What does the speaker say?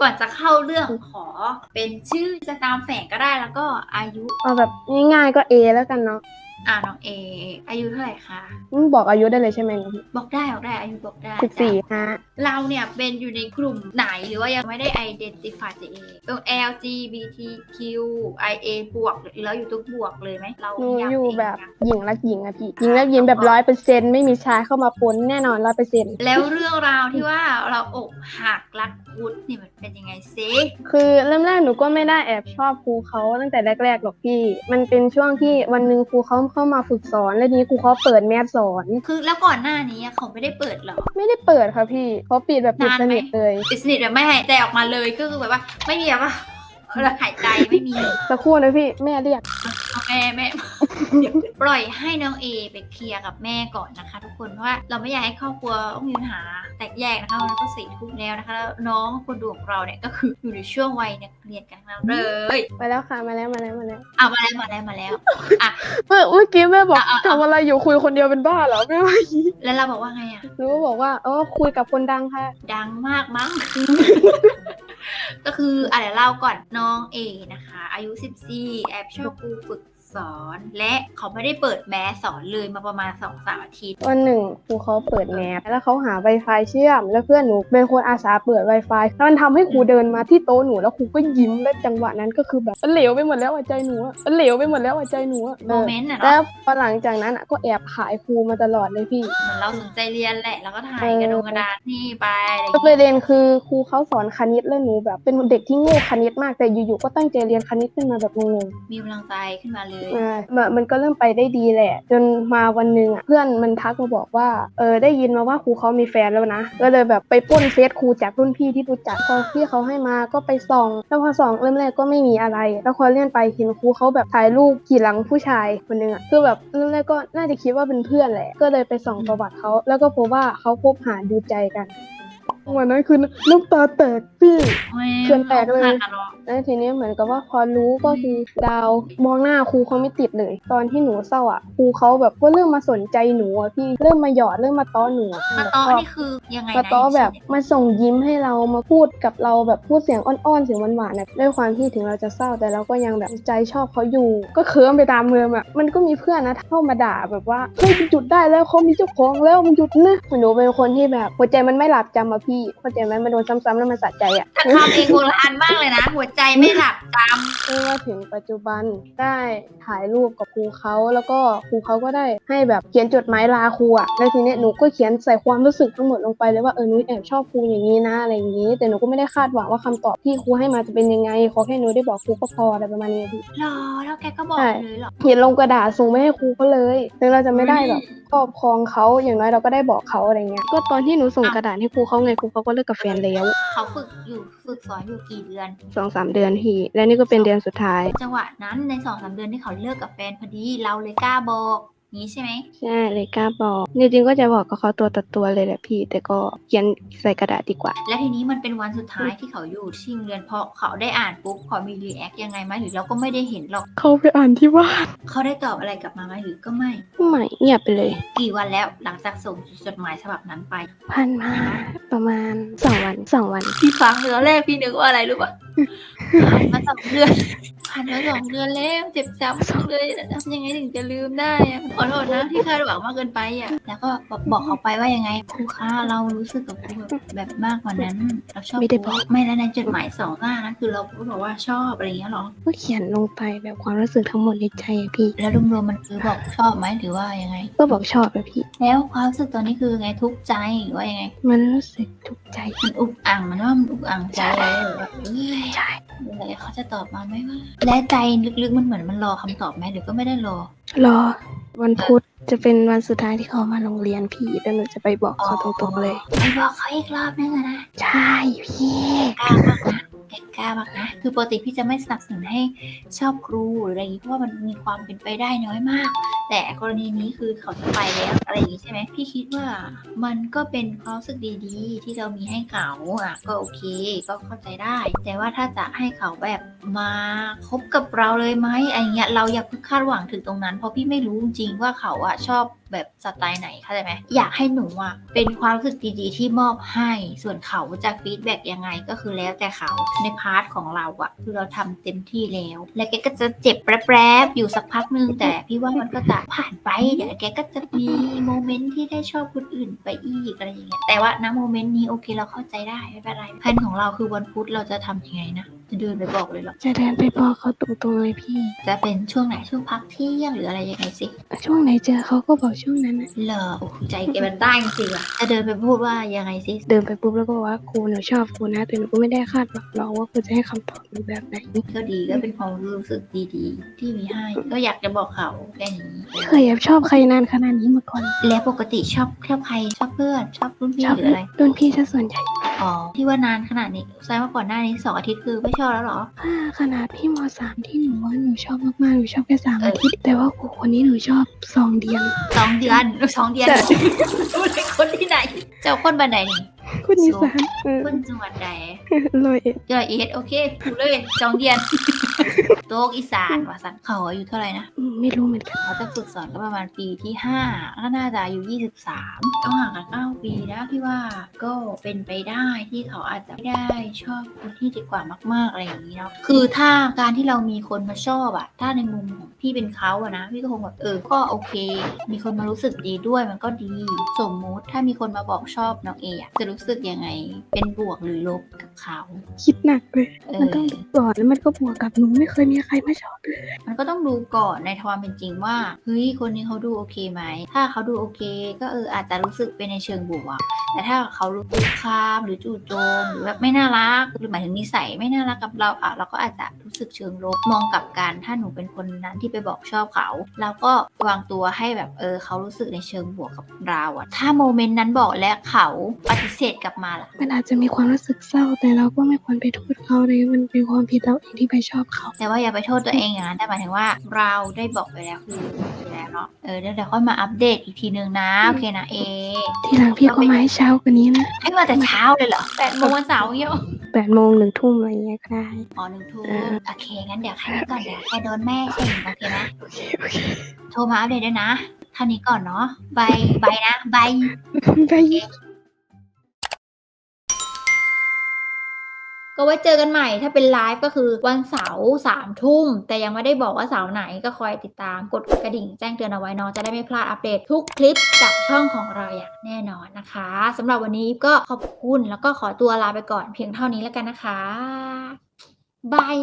ก่อนจะเข้าเรื่องขอเป็นชื่อจะตามแฝงก็ได้แล้วก็อายุ เอาแบบง่ายๆก็เอแล้วกันเนาะ อ่าน้องเอ อายุเท่าไหร่คะ อืมบอกอายุได้เลยใช่ไหมพี่บอกได้บอกได้อายุบอกได้ สิบสี่จ้ะฮะเราเนี่ยเป็นอยู่ในกลุ่มไหนหรือว่ายังไม่ได้ identify ตัวเองเป็น LGBTQ IA บวกหรือเราอยู่ทุกบวกเลยไหมเราหนูนิามอยู่ตัวเงแบบยังหญิงรักหญิงอะพี่หญิงรักหญิงแบบร้อยเปอร์เซ็นต์ไม่มีชายเข้ามาปนแน่นอนร้อยเปอร์เซ็นต์แล้วเรื่องราวที่ว่าเราอกหักรักคุดนี่มันเป็นยังไงซิคือเริ่มแรกหนูก็ไม่ได้แอบชอบครูเขาตั้งแต่แรกๆหรอกพี่ มันเป็นช่วงที่วันหนึ่งครูเขาเข้ามาฝึกสอนแล้วทีนี้ครูเขาเปิดแมสสอน คือแล้วก่อนหน้านี้อะเขาไม่ได้เปิดหรอ ไม่ได้เปิดค่ะพี่เขาปิดแบบปิดนานสไหมนิทเลยปิดสนิทแบบไม่หายใจออกมาเลยก็คือแบบว่า ไม่มีแบบว่าเราหายใจไม่มีสักครู่นะพี่แม่เรียกเอา แม่แม่เดี๋ยวปล่อยให้น้องเอไปเคลียร์กับแม่ก่อนนะคะ ทุกคนเพราะว่าเราไม่อยากให้ครอบครัวต้องมีปัญหาแตกแยกนะคะแล้วก็สี่ทุ่มแล้วนะคะแล้วน้องคนดูของเราเนี่ยก็คืออยู่ในช่วงวัยนักเรียนกันทั้งนั้นเลยมาแล้วค่ะมาแล้วมาแล้วมาแล้วเอามาแล้วมาแล้วมาแล้วเมื่อเมื่อกี้แม่บอกอะอะทำอะไรอยู่คุยคนเดียวเป็นบ้าเหรอแม่ว่าแล้วเราบอกว่าไงอะหนูก็บอกว่าเออคุยกับคนดังค่ะ ดังมากมั้ง ก็คืออะไรเล่าก่อนน้องเอนะคะ อายุ 14 แอบชอบครูฝึก สอน และเขาไม่ได้เปิดแมสสอนเลยมาประมาณ2อสามอาทิตย์วันหนึ่งครูเขาเปิดแมสแล้วเขาหา Wi-Fi เชื่อม แล้วเพื่อนหนูเป็นคนอาสาเปิด Wi-Fi แล้วมันทำให้ครูเดินมาที่โต๊ะหนูแล้วครูก็ยิ้มและจังหวะนั้นก็คือแบบมันเหลวไปหมดแล้วอะใจหนูอะมันเหลวไปหมดแล้วอะใจหนูอะโมเมนต์อะแล้เนาะวพอหลังจากนั้นอะก็แอบขายครูมาตลอดเลยพี่ เหมือนเราสนใจเรียนแหละแล้วก็ถ่ายกระดงกระดาษนี่ไปอะไรอย่างก็ปเงี้ยระเด็นคือครูเขาสอนคณิตแล้วหนูแบบเป็นเด็กที่โง่คณิตมากแต่อยู่ๆก็ตั้งใจเรียนคณิตขึ้นมาแบบงงๆมีกำลังใจขึ้นมาเลยอ่ามันมันก็เริ่มไปได้ดีแหละ จนมาวันหนึ่งอะเพื่อนมันทักมาบอกว่าเออได้ยินมาว่าครูเขามีแฟนแล้วนะก็เลยแบบไปปล้นเฟซครูจากรุ่นพี่ที่รู้จักพอพี่เขาให้มาก็ไปส่องแล้วพอส่องเริ่มแรกก็ไม่มีอะไร แล้วพอเลื่อนไปเห็นครูเขาแบบถ่ายรูปขี่หลังผู้ชายคนหนึงอะคือแบบเริ่มแรกก็น่าจะคิดว่าเป็นเพื่อนแหละ ก็เลยไปส่องประวัติเขาแล้วก็พบว่าเขาคบหาดูใจกัน วันนั้นคือน้ำตาแตกพี่เพื่อนแตกเลยขาดอะเนาะแล้วทีนี้เหมือนกับว่าพอรู้ก็คือดาวมองหน้าครูเขาไม่ติดเลย ตอนที่หนูเศร้าอะครูเขาแบบก็เริ่มมาสนใจหนูอะพี่เริ่มมาหยอดเริ่มมาต้อหนูอะมาแบบต้อชอบนี่คือยังไงนะมาต้อแบบมาส่งยิ้มให้เรามาพูดกับเราแบบพูดเสียงอ่อนๆเสียงหวานๆนะด้วยความที่ถึงเราจะเศร้าแต่เราก็ยังแบบใจชอบเขาอยู่ ก็เคิร์มไปตามเมืองอะมันก็มีเพื่อนนะเข้ามาด่าแบบว่าเฮ้ยหยุดได้แล้วเขามีเจ้าของแล้วมันหยุดนะหนูเป็นคนที่แบบหัวใจมันไม่หลับจำอะพี่เข้าใจไหมมันโดนซ้ำๆแล้วมันสะใจอะถ้าทำเองโบราณมากเลยนะ หัวใจไม่หลับจไม่ว่าถึงปัจจุบันได้ถ่ายรูปกับครูเขาแล้วก็ครูเขาก็ได้ให้แบบเขียนจดหมายลาครูอะแล้วทีเนี้ยหนูก็เขียนใส่ความรู้สึกทั้งหมดลงไปเลยว่าเออหนูแอบชอบครูอย่างนี้นะอะไรอย่างนี้ แต่หนูก็ไม่ได้คาดหวังว่าคำตอบที่ครูให้มาจะเป็นยังไงขอแค่หนูได้บอกครูก็พออะไรประมาณนี้พี่ำหรอแล้วแกก็บอกใช่เลยเหรอเขียนลงกระดาษส่งไปให้ครูเขาเลยถึงเราจะไม่ได้แบบครอบครองเขาอย่างน้อยเราก็ได้บอกเขาอะไรเงี้ยก็ตอนที่หนูส่งกระดาษให้ครูเขาไงครูเขาก็เลิกกับแฟนแล้วเขาฝึกอยู่ฝึกสอนอยู่กี่เดือนสองสามเดือนพี่และนี่ก็เป็นเดือนสุดท้าย จังหวะนั้นในสองสามเดือนที่เขาเลิกกับแฟนพอดีเราเลยกล้าบอก นี้ใช่ไหมใช่เลยกล้าบอกจริงๆก็จะบอกกับเขาตัวต่อตัวเลยแหละพี่ แต่ก็เขียนใส่กระดาษดีกว่า และทีนี้มันเป็นวันสุดท้ายที่เขาอยู่ที่โรงเรียนเพราะเขาได้อ่านปุ๊บเขามีรีแอคยังไงไหมหรือเราก็ไม่ได้เห็นหรอกเขาไปอ่านที่บ้านเขาได้ตอบอะไรกลับมาไหมหรือก็ไม่ไม่เงียบไปเลย กี่วันแล้วหลังจากส่งจดหมายฉบับนั้นไปผ่านมาประมาณสองวันสองวันพี่ฟังตอนแรกพี่นึกว่าอะไรรู้ป่ะผ่านมาสองเดือน ผ่านมาสองเดือนแล้วเจ็บช้ำเลยทำยังไงถึงจะลืมได้อะขอโทษนะที่คาดหวังมากเกินไปอะแล้วก็บอกบอกเขาไปว่ายังไงครูคะเรารู้สึกกับครูแบบแบบมากกว่านั้น เราชอบไม่ได้บอกครูไม่แล้วในจดหมายสองหน้านะคือเราก็บอกว่าชอบอะไรอย่างเงี้ยหรอก็เขียนลงไปแบบความรู้สึกทั้งหมดในใจอะพี่ แล้วรวมๆมันคือบอกชอบไหมหรือว่ายังไง ก็บอกชอบอะพี่ แล้วความรู้สึกตอนนี้คือไงทุกข์ใจหรือว่ายังไง มันรู้สึกทุกข์ใจมันอุกอ่างมันว่ามันอุกอ่างใจเลยแบบเอ้ยใช่เมื่อไหร่เขาจะตอบมาไหมว่าและใจลึกๆมันเหมือนมันรอคำตอบไหมหรือก็ไม่ได้รอ รอ วันพุธจะเป็นวันสุดท้ายที่เขามาโรงเรียนพี่แล้วหนูจะไปบอกเขาตรงๆเลย ไปบอกเขาอีกรอบนึงอะนะใช่พี่กล้ามากนะแกกล้ายากนะ คือปกติพี่จะไม่สนับสนุนให้ชอบครูหรืออะไรอย่างนี้เพราะว่ามันมีความเป็นไปได้น้อยมาก แต่กรณีนี้คือเขาจะไปแล้วอะไรอย่างนี้ใช่ไหมพี่คิดว่ามันก็เป็นความรู้สึกดีๆ ที่เรามีให้เขาอะก็โอเค ก็เข้าใจได้ แต่ว่าถ้าจะให้เขาแบบมาคบกับเราเลยไหมอะไรเงี้ยเราอย่าเพิ่งคาดหวังถึงตรงนั้น เพราะพี่ไม่รู้จริงๆว่าเขาอะชอบแบบสไตล์ไหนเข้าใจไหมอยากให้หนูอะเป็นความรู้สึกดีๆที่มอบให้ ส่วนเขาจะฟีดแบ็กยังไงก็คือแล้วแต่เขาในพาร์ทของเราอะคือเราทำเต็มที่แล้ว และแกก็จะเจ็บแปรบๆอยู่สักพักนึงแต่พี่ว่ามันก็จะผ่านไป เดี๋ยวแกก็จะมีโมเมนต์ที่ได้ชอบคนอื่นไปอีกอะไรอย่างเงี้ยแต่ว่าณโมเมนต์นี้โอเคเราเข้าใจได้ไม่เป็นไรแผนของเราคือวันพุธเราจะทำยังไงนะจะเดินไปบอกเลยเหรอ จะเดินไปบอกเขาตรงๆเลยพี่ จะเป็นช่วงไหนช่วงพักเที่ยงหรืออะไรยังไงสิช่วงไหนเจอเขาก็บอกช่วงนั้นนะเหรอโอ้โหใจแกมันได้จริงๆอะจะเดินไปพูดว่ายังไงสิเดินไปปุ๊บแล้วก็บอกว่าครูหนูชอบครูนะแต่หนูก็ไม่ได้คาดหวังหรอกว่าครูจะให้คำตอบหนูแบบไหนก็ดีก็เป็นความรู้สึกดีๆ ที่มีให้ ก็อยากจะบอกเขาแค่นี้ ไม่เคยแอบชอบใครนานขนาดนี้มาก่อนแล้วปกติชอบชอบใครชอบเพื่อนชอบรุ่นพี่ชอบหรืออะไร รุ่นพี่ซะส่วนใหญ่ อ๋อที่ว่านานขนาดนี้แสดงว่าก่อนหน้านี้สองอาทิตย์คือไม่ชอบแล้วเหรอ ถ้าขนาดพี่มสามที่หนูว่าหนูชอบมากๆหนูชอบแค่สามอาทิตย์แต่ว่าครูคนนี้หนูชอบสองเดือน สองเดือนสองเดือนรู้เลยคนที่ไหน เจ้าคนบันไดนี่คนนี้สามเออคนจังหวัดใดร้อยเอ็ดยอดเอสโอเคถูกเลยสองเดือน โต๊กอีสานว่าสันเขาอายุเท่าไหร่นะอืมไม่รู้เหมือนกันเขาจะฝึกสอนก็ประมาณปีที่ห้าก็น่าจะอายุยี่สิบสามต้องห่างกันเก้าปีนะพี่ว่าก็เป็นไปได้ที่เขาอาจจะไม่ได้ชอบคนที่ดีกว่ามาก ๆ อะไรอย่างนี้เนาะคือถ้าการที่เรามีคนมาชอบอะถ้าในมุมของพี่เป็นเขาอะนะพี่ก็คงแบบเออก็โอเค มีคนมารู้สึกดีด้วยมันก็ดีสมมุติถ้ามีคนมาบอกชอบน้องเออะจะรู้สึกยังไงเป็นบวกหรือลบกับเขา คิดหนักเลย เอมันอต้องดูก่อนแล้วมันก็บวกกับหนูไม่เคยมีใครมาชอบเลยมันก็ต้องดูก่อนในความเป็นจริงว่าเฮ้ยคนนี้เขาดูโอเคไหม ถ้าเขาดูโอเค ก็เอออาจจะรู้สึกเป็นในเชิงบวก แต่ถ้าเขารู้คุกคามหรือจู่โจมหรือแบบไม่น่ารักหรือหมายถึงนิสัยไม่น่ารักกับเราอะเราก็อาจจะ สึกเชิงลบมองกลับกันถ้าหนูเป็นคนนั้นที่ไปบอกชอบเขาเราก็วางตัวให้แบบเออเขารู้สึกในเชิงบวกกับเราอะถ้าโมเมนต์นั้นบอกและเขาปฏิเสธกลับมาล่ะมันอาจจะมีความรู้สึกเศร้าแต่เราก็ไม่ควรไปโทษเขาเลยมันเป็นความผิดเราเองที่ไปชอบเขา แต่ว่าอย่าไปโทษตัวเองอย่างนั้นแต่หมายถึงว่าเราได้บอกไปแล้วคือไปแล้วเนาะเออเดี๋ยวเดี๋ยวค่อยมาอัปเดตอีกทีนึงนะโอเคนะเอทีหลังพี่ก็มาให้เช้ากว่านี้นะให้มาแต่เช้าเลยเหรอแปดโมงวันเสาร์เยอะ แปดโมงหนึ่งทุ่มอะไรอย่างเงี้ยก็ได้ อ๋อหนึ่งทุ่มเออโอเค งั้นเดี๋ยวแค่นี้ก่อนเดี๋ยวแค่โดนแม่ใช่ไหมโอเคไหมโอเคโอเคโทรมาอัปเดตด้วยนะเท่านี้ก่อนเนาะบายบายนะบาย ไป ก็ไว้เจอกันใหม่ถ้าเป็นไลฟ์ก็คือวันเสาร์สามทุ่ม แต่ยังไม่ได้บอกว่าเสาร์ไหนก็คอยติดตามกดกระดิ่งแจ้งเตือนเอาไว้เนาะจะได้ไม่พลาดอัปเดตทุกคลิปจากช่องของเราอย่างแน่นอนนะคะสำหรับวันนี้ก็ขอบคุณแล้วก็ขอตัวลาไปก่อนเพียงเท่านี้แล้วกันนะคะบาย